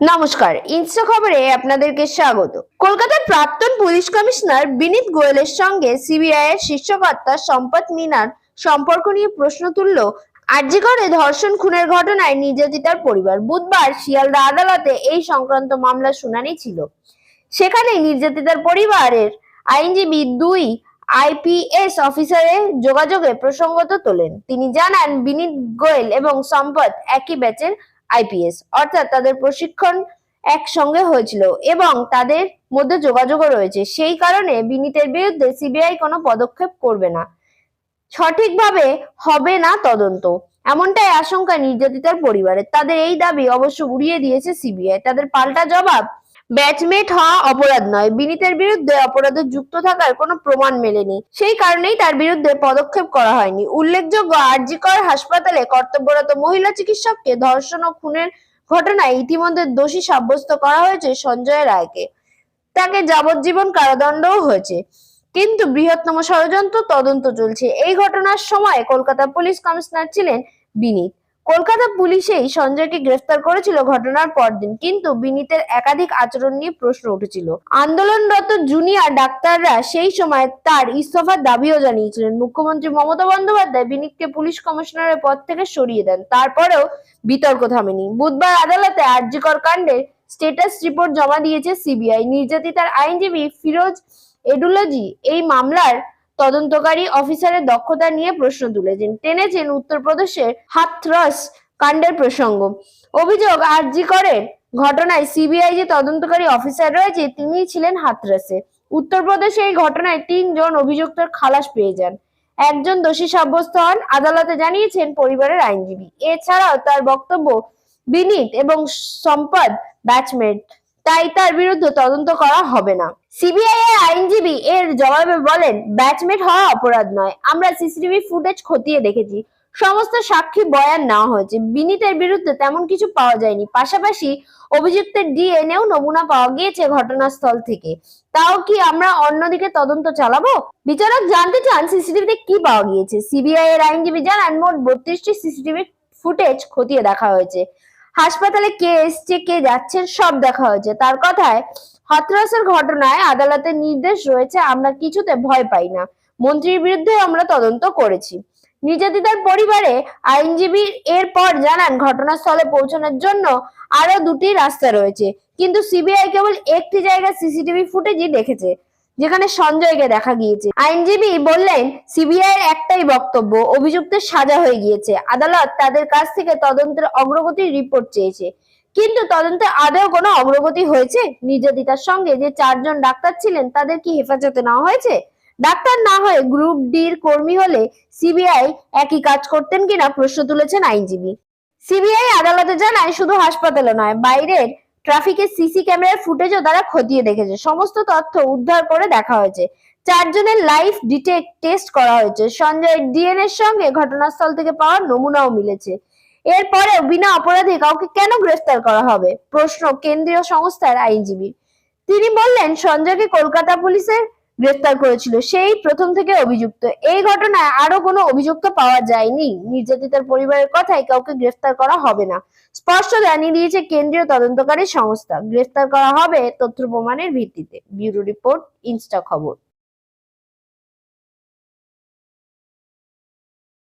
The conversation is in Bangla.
নমস্কার, ইনস্টা খবরে আপনাদেরকে স্বাগত। কলকাতার প্রাক্তন পুলিশ কমিশনার বিনীত গোয়েলের সঙ্গে সিবিআই এর শীর্ষকর্তা সম্পদ মিনার সম্পর্ক নিয়ে প্রশ্ন তুলল আরজিকরে ধর্ষণ খুনের ঘটনায় নির্যাতিতার পরিবার। বুধবার শিয়ালদা আদালতে এই সংক্রান্ত মামলার শুনানি ছিল। সেখানে নির্যাতিতার পরিবারের আইনজীবী দুই আইপিএস অফিসারের যোগাযোগে প্রসঙ্গত তোলেন। তিনি জানান, বিনীত গোয়েল এবং সম্পদ একই ব্যাচের আইপিএস, অর্থাৎ তাদের প্রশিক্ষণ একসঙ্গে হয়েছিল এবং তাদের মধ্যে যোগাযোগও রয়েছে। সেই কারণে বিনীতের বিরুদ্ধে সিবিআই কোনো পদক্ষেপ করবে না। সঠিকভাবে হবে না তদন্ত। এমনটাই আশঙ্কা নির্যাতিতার পরিবারের তাদের এই দাবি অবশ্য উড়িয়ে দিয়েছে সিবিআই। তাদের পাল্টা জবাব ব্যাচমেট হওয়া অপরাধ নয়। বিনীতের বিরুদ্ধে অপরাধে যুক্ত থাকার কোনো প্রমাণ মেলেনি। সেই কারণেই তার বিরুদ্ধে পদক্ষেপ করা হয়নি। উল্লেখযোগ্য, আরজিকর হাসপাতালে কর্তব্যরত মহিলা চিকিৎসককে ধর্ষণ ও খুনের ঘটনায় ইতিমধ্যে দোষী সাব্যস্ত করা হয়েছে সঞ্জয় রায়কে। তাকে যাবজ্জীবন কারাদণ্ডও হয়েছে। কিন্তু বৃহত্তম ষড়যন্ত্র তদন্ত চলছে। এই ঘটনার সময় কলকাতা পুলিশ কমিশনার ছিলেন বিনীত। কলকাতা পুলিশেই সঞ্জয়কে গ্রেফতার করেছিল ঘটনার পরদিন, কিন্তু বিনীতের একাধিক আচরণ নিয়ে প্রশ্ন উঠেছিল। আন্দোলনরত জুনিয়র ডাক্তাররা সেই সময় তার ইস্তফার দাবিও জানিয়েছিলেন। মুখ্যমন্ত্রী মমতা বন্দ্যোপাধ্যায় বিনীতকে পুলিশ কমিশনারের পদ থেকে সরিয়ে দেন। তারপরেও বিতর্ক থামেনি। বুধবার আদালতে আরজিকর কাণ্ডে স্টেটাস রিপোর্ট জমা দিয়েছে সিবিআই। নির্যাতিতার আইনজীবী ফিরোজ এডুলজি এই মামলার তদন্তকারী অফিসারের দক্ষতা নিয়ে প্রশ্ন তুলেছেন। টেনেছেন উত্তরপ্রদেশের হাথরস কাণ্ডের প্রসঙ্গ। অভিযোগ আরজি করেন ঘটনায় সিবিআই যে তদন্তকারী অফিসার রয়েছে তিনি ছিলেন হাথরসে। উত্তরপ্রদেশে এই ঘটনায় তিনজন অভিযুক্তর খালাস পেয়ে যান। একজন দোষী সাব্যস্ত হন, আদালতে জানিয়েছেন পরিবারের আইনজীবী। এছাড়াও তার বক্তব্য বিনীত এবং সম্পদ ব্যাচমেট। তাই তার বিরুদ্ধে তদন্ত করা হবে না। সিবিআই এর আইনজীবী এর জবাবে বলেন ব্যাচমেট হওয়া অপরাধ নয়। আমরা সিসিটিভি ফুটেজ খতিয়ে দেখেছি। সমস্ত সাক্ষী বয়ান নেওয়া হয়েছে। বিনীতের বিরুদ্ধে তেমন কিছু পাওয়া যায়নি। পাশাপাশি অভিযুক্তের ডিএনএও নমুনা পাওয়া গিয়েছে ঘটনাস্থল থেকে। তাও কি আমরা অন্যদিকে তদন্ত চালাবো? বিচারক জানতে চান, সিসিটিভিতে কি পাওয়া গিয়েছে? সিবিআই এর আইনজীবী জানান, মোট বত্রিশটি সিসিটিভি ফুটেজ খতিয়ে দেখা হয়েছে। হাসপাতালে কে এসছে, কে যাচ্ছেন, সব দেখা হয়েছে। তার কথায় হাতরাসের ঘটনায় আদালতের নির্দেশ রয়েছে, আমরা কিছুতে ভয় পাই না। মন্ত্রীর বিরুদ্ধে আমরা তদন্ত করেছি। নির্যাতিতার পরিবারে আইনজীবী এরপর জানান, ঘটনাস্থলে পৌঁছানোর জন্য আরও দুটি রাস্তা রয়েছে। কিন্তু সিবিআই কেবল একটি জায়গায় সিসিটিভি ফুটেজই দেখেছে। যেখানে সঞ্জয়কে দেখা গিয়েছে। আইনজীবী বললেন, সিবিআই এর একটাই বক্তব্য, অভিযুক্তের সাজা হয়ে গিয়েছে। আদালত তাদের কাছ থেকে তদন্তের অগ্রগতির রিপোর্ট চেয়েছে। কিন্তু তদন্তে আদৌ কোনো অগ্রগতি হয়েছে? নির্যাতিতার সঙ্গে যে চারজন ডাক্তার ছিলেন, তাদের কি হেফাজতে নেওয়া হয়েছে? ডাক্তার না হয়ে গ্রুপ ডির কর্মী হলে সিবিআই একই কাজ করতেন কিনা প্রশ্ন তুলেছেন আইনজীবী। সিবিআই আদালতে জানায়, শুধু হাসপাতালে নয়, বাইরের ট্রাফিকের সিসি ক্যামেরার ফুটেজও তারা খতিয়ে দেখেছে। সমস্ত তথ্য উদ্ধার করে দেখা হয়েছে। চারজনের লাইফ ডিটেক্ট টেস্ট করা হয়েছে। সঞ্জয়ের ডিএনএর সঙ্গে ঘটনাস্থল থেকে পাওয়া নমুনাও মিলেছে। এরপরে বিনা অপরাধে কাউকে কেন গ্রেফতার করা হবে? প্রশ্ন কেন্দ্রীয় সংস্থার আইনজীবী। তিনি বললেন, সঞ্জয়কে কলকাতা পুলিশের গ্রেফতার করেছিল। সেই প্রথম থেকে অভিযুক্ত। এই ঘটনায় আরও কোনো অভিযুক্ত পাওয়া যায়নি। নির্যাতিতার পরিবারের কথায় কাউকে গ্রেফতার করা হবে না। স্পষ্ট জানিয়ে দিয়েছে কেন্দ্রীয় তদন্তকারী সংস্থা। গ্রেফতার করা হবে তথ্য প্রমাণের ভিত্তিতে। ব্যুরো রিপোর্ট, ইনস্টা খবর।